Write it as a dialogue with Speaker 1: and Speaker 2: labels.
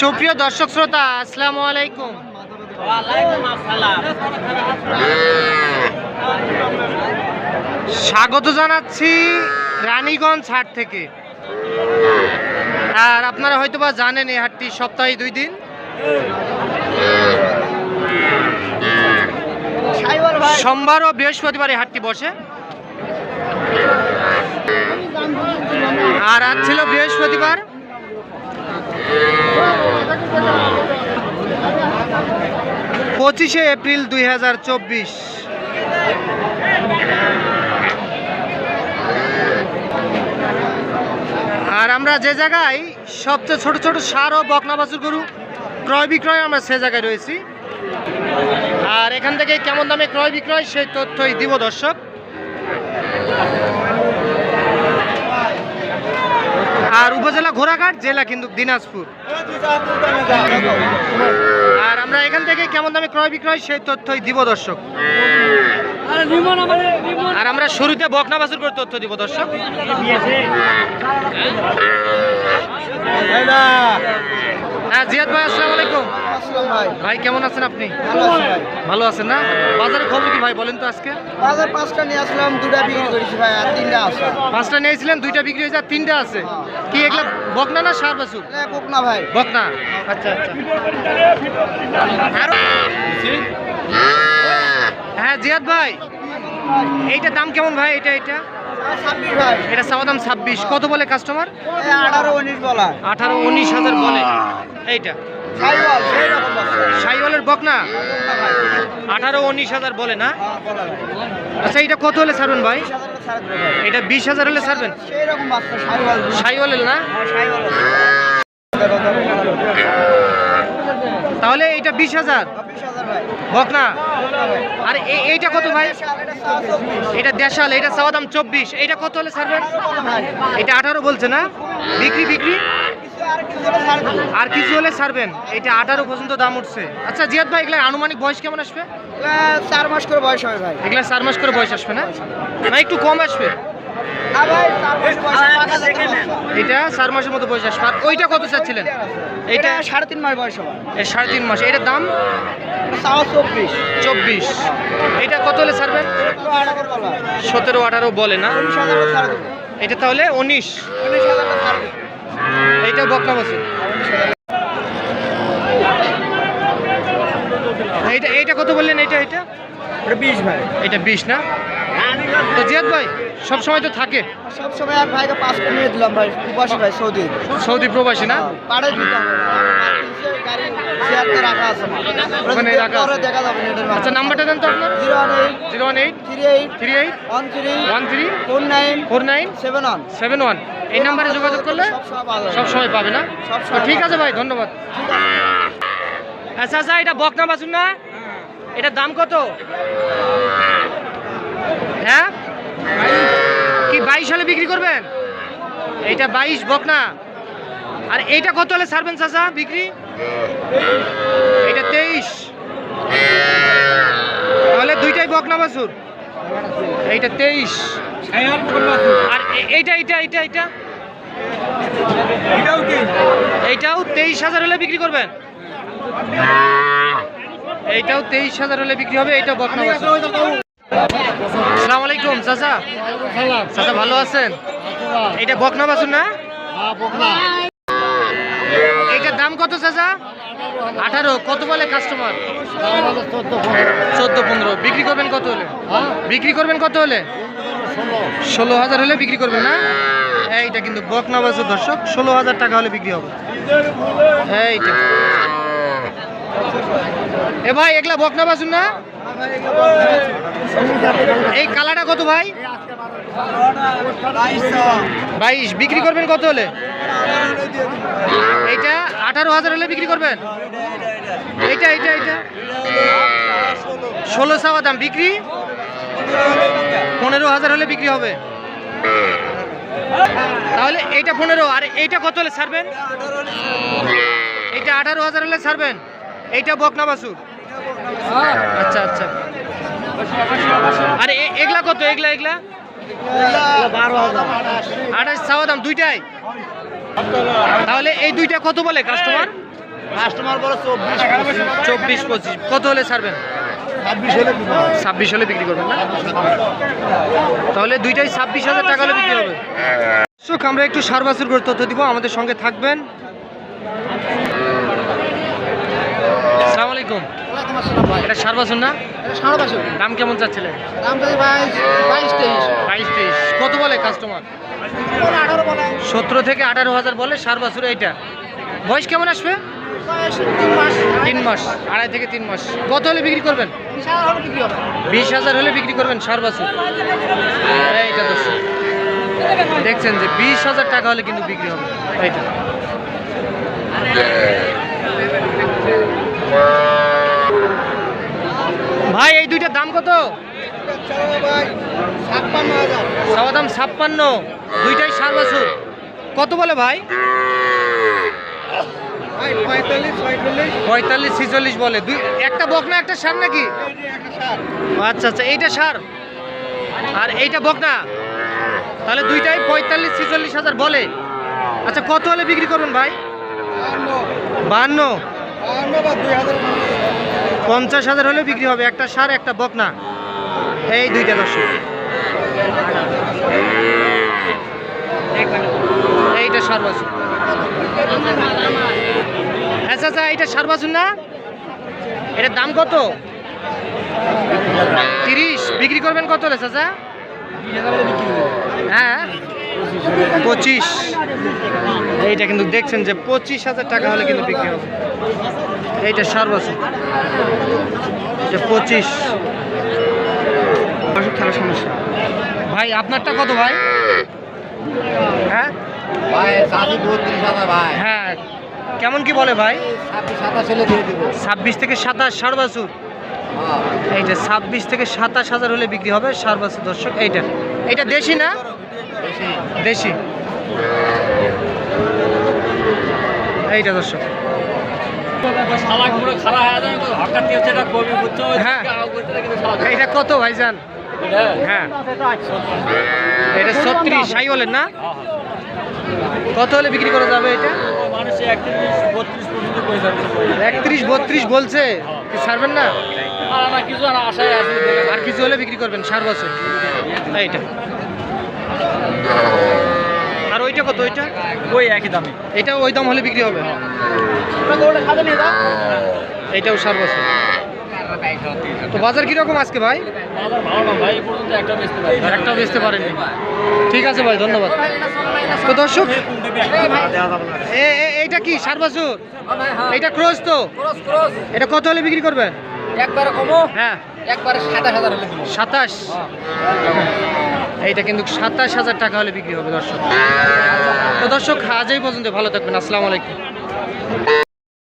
Speaker 1: সুপ্রিয় দর্শক শ্রোতা, আসসালামু আলাইকুম। স্বাগত জানাচ্ছি রানীগঞ্জ হাট থেকে। আর আপনারা হয়তোবা জানেন এই হাটটি সপ্তাহে দুই দিন। সোমবার ও বৃহস্পতিবার এই হাটটি বসে। আর আজ ছিল বৃহস্পতিবার। পঁচিশে এপ্রিল দুই হাজার চব্বিশ। আর আমরা যে জায়গায় সবচেয়ে ছোট ছোট সার ও বকনা বাছুর গরু ক্রয় বিক্রয় আমরা সে জায়গায় রয়েছি। আর এখান থেকে কেমন দামে ক্রয় বিক্রয় সেই তথ্যই দিব দর্শক। আর উপজেলা ঘোড়াঘাট, জেলা কিন্তু দিনাজপুর। আর আমরা এখান থেকে কেমন দামে ক্রয় বিক্রয়, সেই তথ্যই দিব দর্শক। আর আমরা শুরুতে বকনা বাসুর করে তথ্য দিব দর্শক। হ্যাঁ জিয়াদ ভাই আসসালামু আলাইকুম।
Speaker 2: ভাই।
Speaker 1: ভাই কেমন আছেন আপনি?
Speaker 2: ভালো
Speaker 1: আছেন না? বাজারে খবর কি ভাই বলেন তো আজকে?
Speaker 2: বাজার পাঁচটা নিয়ে আসলাম দুটা বিক্রি করেছি ভাই আর তিনটা আছে।
Speaker 1: পাঁচটা নিয়েছিলেন দুইটা বিক্রি হয়েছে আর তিনটা আছে। কি এগুলা বকনা না সার বাছুর?
Speaker 2: এটা বুক না ভাই।
Speaker 1: বকনা। আচ্ছা আচ্ছা। হ্যাঁ জিয়াদ ভাই এইটা দাম কেমন ভাই এটা এটা?
Speaker 2: ভাই।
Speaker 1: এটা চাওয়া দাম ছাব্বিশ। কত বলে কাস্টমার
Speaker 2: আঠারো উনিশ বলা।
Speaker 1: আঠারো উনিশ হাজার বলে। এইটা। সাইওয়ালের বকনা
Speaker 2: না?
Speaker 1: আঠারো উনিশ হাজার বলে না?
Speaker 2: হ্যাঁ,
Speaker 1: আচ্ছা এটা কত হলে ছাড়বেন ভাই? এটা বিশ হাজার হলে ছাড়বেন? সাইওয়ালের না?
Speaker 2: হ্যাঁ।
Speaker 1: তাহলে এইটা বিশ হাজার? বকনা
Speaker 2: বুক না?
Speaker 1: আর এইটা কত ভাই?
Speaker 2: এটা
Speaker 1: দেশাল এটা চাওয়া দাম চব্বিশ। এইটা কত হলে ছাড়বেন? এটা আঠারো বলছে না? বিক্রি বিক্রি?
Speaker 2: আর কিছু হলে
Speaker 1: ছাড়বেন। এটা আঠারো পর্যন্ত দাম উঠছে। আচ্ছা জিয়াদ ভাই এগুলা আনুমানিক বয়স কেমন আসবে?
Speaker 2: চার মাস করে বয়স হবে ভাই
Speaker 1: এগুলা চার মাস করে বয়স আসবে না? না একটু কম আসবে। এটা চার মাসের মতো বয়স আসবে। ওইটা কত চাচ্ছিলেন?
Speaker 2: এটা সাড়ে তিন মাস বয়স হবে
Speaker 1: সাড়ে তিন মাস। এটার দাম?
Speaker 2: চব্বিশ।
Speaker 1: চব্বিশ এটা কত হলে
Speaker 2: বলা
Speaker 1: সতেরো, আঠারো বলে না? এটা তাহলে উনিশ। এইটা বকনা বছর। এইটা এইটা কত বললেন? এইটা এটা
Speaker 2: এটা বিশ ভাই।
Speaker 1: এটা বিশ না? তো জিয়াদ ভাই সব সময় তো থাকে।
Speaker 2: সব সময় এক ভাইকে পাঁচ করে নিয়ে দিলাম ভাই। প্রবাসী ভাই সৌদি।
Speaker 1: সৌদি প্রবাসী না?
Speaker 2: পাড়ে দিতে হবে। গাড়ি চেয়ারতে রাখা আছে
Speaker 1: ওখানে রাখা আছে।
Speaker 2: দেখা যাবে
Speaker 1: আচ্ছা নাম্বারটা দেন তো আপনার।
Speaker 2: Zero one eight
Speaker 1: zero one eight
Speaker 2: three eight
Speaker 1: three eight
Speaker 2: one three
Speaker 1: one three
Speaker 2: four nine
Speaker 1: four nine
Speaker 2: seven one.
Speaker 1: Seven one. এই নাম্বারে যোগাযোগ করলে
Speaker 2: সব সময় পাওয়া
Speaker 1: সব
Speaker 2: যাবে
Speaker 1: সময় পাবে না? ঠিক আছে ভাই ধন্যবাদ। আচ্ছা আচ্ছা এটা বকনা বাছুর না? এটার দাম কত? হ্যাঁ? কি বাইশ হলে বিক্রি করবেন? এইটা বাইশ বকনা আর এইটা কত হলে ছাড়বেন চাচা বিক্রি? এটা তেইশ। তাহলে দুইটাই বকনা বাছুর? এইটা তেইশ। আর এইটা এইটা এইটা এইটা? এইটাও তেইশ হাজার হলে বিক্রি করবেন? এইটাও তেইশ হাজার হলে বিক্রি হবে, এইটাও বকনা বাছুর। আসসালামু আলাইকুম, চাচা। চাচা, ভালো আছেন? এইটা বকনা বাছুর না? এইটার দাম কত চাচা? আঠারো। কত বলে কাস্টমার চোদ্দ, পনেরো। বিক্রি করবেন কত হলে? বিক্রি করবেন কত হলে? ষোলো হাজার হলে বিক্রি করবেন না? এইটা কিন্তু বকনা বাছুর দর্শক, ষোলো হাজার টাকা হলে বিক্রি হবে। এইটা। এ ভাই, এগুলা বকনা বাজুন না? এই কালারটা কত ভাই? বাইশ। বিক্রি করবেন কত হলে? এইটা আঠারো হাজার হলে বিক্রি করবেন? এইটা এইটা এইটা? ষোলো সাওয়া দাম। বিক্রি? পনেরো হাজার হলে বিক্রি হবে। তাহলে এইটা পনেরো। আর এইটা কত হলে ছাড়বেন? এইটা আঠারো হাজার হলে ছাড়বেন। এইটা বকনা বাসুর আচ্ছা আচ্ছা। আরে এগুলা কত? এগুলা এগুলা? আঠাশ চাওয়া দাম দুইটাই? তাহলে এই দুইটা কত বলে কাস্টমার
Speaker 2: কাস্টমার বলে চব্বিশ
Speaker 1: চব্বিশ পঁচিশ। কত হলে ছাড়বেন?
Speaker 2: ছাব্বিশ হলে
Speaker 1: বিক্রি করবেন। না? তাহলে দুইটাই ছাব্বিশ হাজার টাকা হলে বিক্রি হবে। দর্শক আমরা একটু সার বাছুর করে তথ্য দিব আমাদের সঙ্গে থাকবেন। সালাম এটা সার বাছুর না? দাম কেমন চাচ্ছিলেন?
Speaker 2: দাম চাই বাইশ বাইশ তেইশ।
Speaker 1: বাইশ তেইশ। কত বলে কাস্টমার সতেরো থেকে আঠারো হাজার বলে সার বাছুর এইটা। বয়স কেমন আসবে?
Speaker 2: তিন মাস।
Speaker 1: আড়াই থেকে তিন মাস। কত হলে বিক্রি করবেন? বিশ হাজার হলে বিক্রি করবেন সার বাছুর। এইটা দেখছেন যে বিশ হাজার টাকা হলে কিন্তু বিক্রি হবে। এইটা। ভাই, এই দুইটার দাম কত? চাওয়া দাম ছাপ্পান্ন, দুইটাই সার বাছুর। কত বলে ভাই?
Speaker 2: পঁয়তাল্লিশ,
Speaker 1: ছিচল্লিশ বলে। দুই একটা বকনা একটা সার নাকি? আচ্ছা আচ্ছা এইটা সার। আর এইটা বকনা তাহলে দুইটাই পঁয়তাল্লিশ, ছিচল্লিশ হাজার বলে। আচ্ছা কত হলে বিক্রি করবেন ভাই?
Speaker 2: বাহান্ন।
Speaker 1: বাহান্ন
Speaker 2: বা দুই হাজার
Speaker 1: পঞ্চাশ হাজার হলে বিক্রি হবে, একটা সার, একটা বকনা। এই দুইটা দর্শক। এইটা সার বাছুর। আচ্ছা আচ্ছা এইটা সার বাছুর না? এটার দাম কত? তিরিশ। বিক্রি করবেন কত হলে চাচা? হ্যাঁ। পঁচিশ। এইটা কিন্তু দেখছেন যে পঁচিশ হাজার টাকা হলে কিন্তু বিক্রি হবে। এইটা সার বাছুর যে পঁচিশ খেলার সমস্যা। ভাই আপনারটা কত ভাই? হ্যাঁ? হ্যাঁ। কেমন কি বলে ভাই?
Speaker 2: ছাব্বিশ
Speaker 1: থেকে সাতাশ ষাট বাছুর এইটা ছাব্বিশ থেকে সাতাশ হাজার হলে বিক্রি হবে ষাট বাছুর দর্শক। এইটা। এইটা দেশি না? দেশি? এইটা দর্শক।
Speaker 3: হয়ে।
Speaker 1: এইটা কত ভাইজান? হ্যাঁ। এটা ছত্রিশ, সাই বলেন না? কত হলে বিক্রি করা যাবে এটা?
Speaker 3: একত্রিশ, বত্রিশ
Speaker 1: বলছে। কি ছাড়বেন না?
Speaker 3: আর কিছু
Speaker 1: হলে বিক্রি করবেন সার বছর। এইটা। আর ওইটা কত? ওইটা?
Speaker 3: ওই একই দামে।
Speaker 1: এটা ওই দাম হলে বিক্রি হবে।
Speaker 2: নিয়ে দাও
Speaker 1: বছর। তো বাজার কীরকম আজকে ভাই?
Speaker 3: বাজার ভালো না ভাই এই পর্যন্ত একটা বেচতে পারি
Speaker 1: একটাও বেচতে পারেননি ঠিক আছে ভাই ধন্যবাদ। তো দর্শক এইটা কি ষাট বছর? এইটা ক্রস তো? এটা কত হলে বিক্রি করবেন?
Speaker 2: একবারে কমো।
Speaker 1: হ্যাঁ।
Speaker 2: একবারে সাতাশ হাজার হলে
Speaker 1: সাতাশ? এইটা কিন্তু সাতাশ হাজার টাকা হলে বিক্রি হবে দর্শক। তো দর্শক, আজ এই পর্যন্ত ভালো থাকবেন। আসসালামু আলাইকুম।